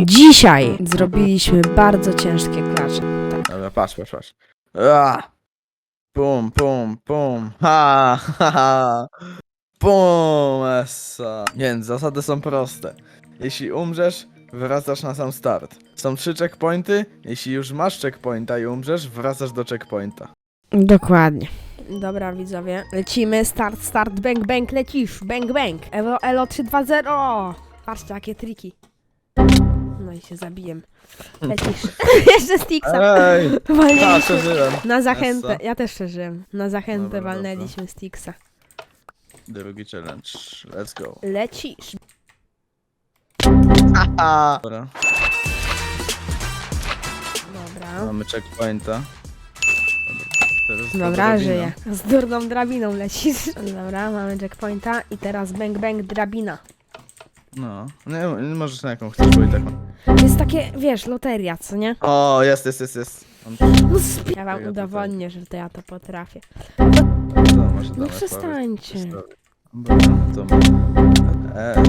Dzisiaj zrobiliśmy bardzo ciężkie klacze. Tak. Dobra, patrz, patrz, patrz. A! Pum, pum, pum. Ha, ha, ha. Pum, essa. Więc zasady są proste. Jeśli umrzesz, wracasz na sam start. Są trzy checkpointy. Jeśli już masz checkpointa i umrzesz, wracasz do checkpointa. Dokładnie. Dobra widzowie, lecimy, start, start, bang, bang, lecisz, bang, bang. Elo, elo 3-2-0. Patrzcie, jakie triki. I się zabiję. Lecisz. Jeszcze Stixa. Ej! Walnęliśmy. przeżyłem. Na zachętę, Essa. ja też przeżyłem. Na zachętę Dobra, walnęliśmy Stixa. Drugi challenge. Let's go. Lecisz. A. Dobra, Dobra. mamy checkpointa. Dobra, teraz Dobra, żyję. Z durną drabiną lecisz. Dobra, mamy checkpointa i teraz bang, bang, drabina. No, nie, nie możesz na jaką chcesz, bo i tak mam. To jest takie, wiesz, loteria, co nie? O, jest, jest, jest, jest. On No sp- ja wam udowodnię, że to ja to potrafię. Co, może No damy przestańcie. Dobra, to ma. E, e.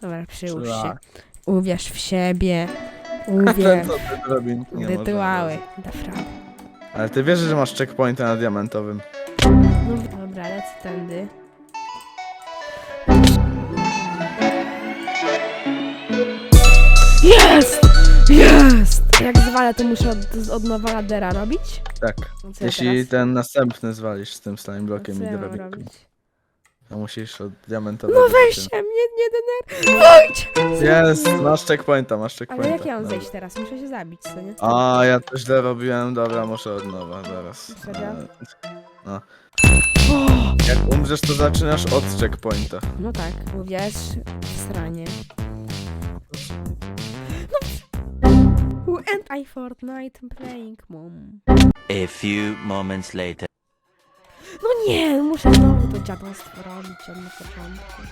Dobra, przyłóż się. Uwierz w siebie. Ten Uwierz. co ty robi? Nie Rytuały. Dobra. Ale ty wiesz, że masz checkpointa na diamentowym. No, dobra, lecę tędy. Zwalę, to muszę od, od nowa ladera robić? Tak. No co ja Jeśli teraz? ten następny zwalisz z tym slime blokiem co i ja mam drabinką, robić? to musisz od diamentowego. No weź się, mnie nie denerwujcie! Jest, masz checkpointa, masz checkpointa. Ale jak ja mam Dobra. zejść teraz? Muszę się zabić, co nie? A, ja to źle robiłem, dobra, muszę od nowa, zaraz. Serio? E, No. Jak umrzesz, to zaczynasz od checkpointa. No tak, uwierz w sranie. I Fortnite playing mom. A few moments later. No nie, muszę znowu to dziadostwo robić od na początku.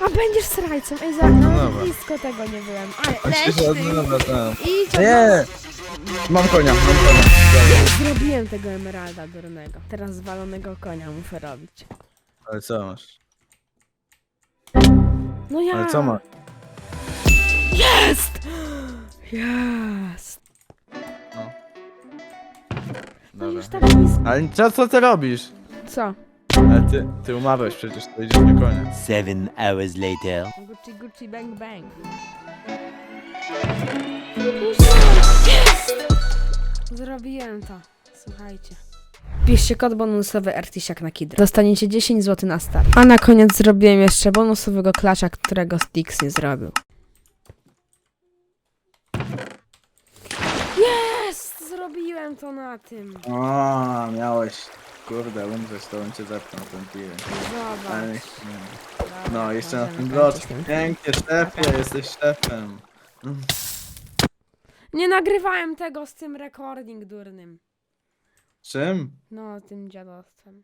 A będziesz srajcą, ej, za, no, dobra. blisko tego nie byłem. Ale ty! nowa, tam. Idź od Nie! Mam konia, mam konia. Dobra. Zrobiłem tego emeralda durnego. Teraz zwalonego konia muszę robić. Ale co masz? No ja. Ale co masz? Jest! Jest! No. No już Dobra. tak blisko. Ale co, co ty robisz? Co? Ale ty, ty umarłeś przecież, to idziesz na konia. Seven hours later. Gucci, Gucci, bang, bang. Zrobiłem to. Słuchajcie. Piszcie kod bonusowy Artisiak na Kidra. Dostaniecie 10 zł na start. A na koniec zrobiłem jeszcze bonusowego klasza, którego Stix nie zrobił. Jest! Zrobiłem to na tym. O, miałeś. Kurde, umrzeć, to bym cię zepnął ten. Ale Zobacz. Dobra, No, jeszcze na tym ten Pięknie, szefie, jesteś szefem. Nie nagrywałem tego z tym recording durnym. Czym? No, tym dziadostwem.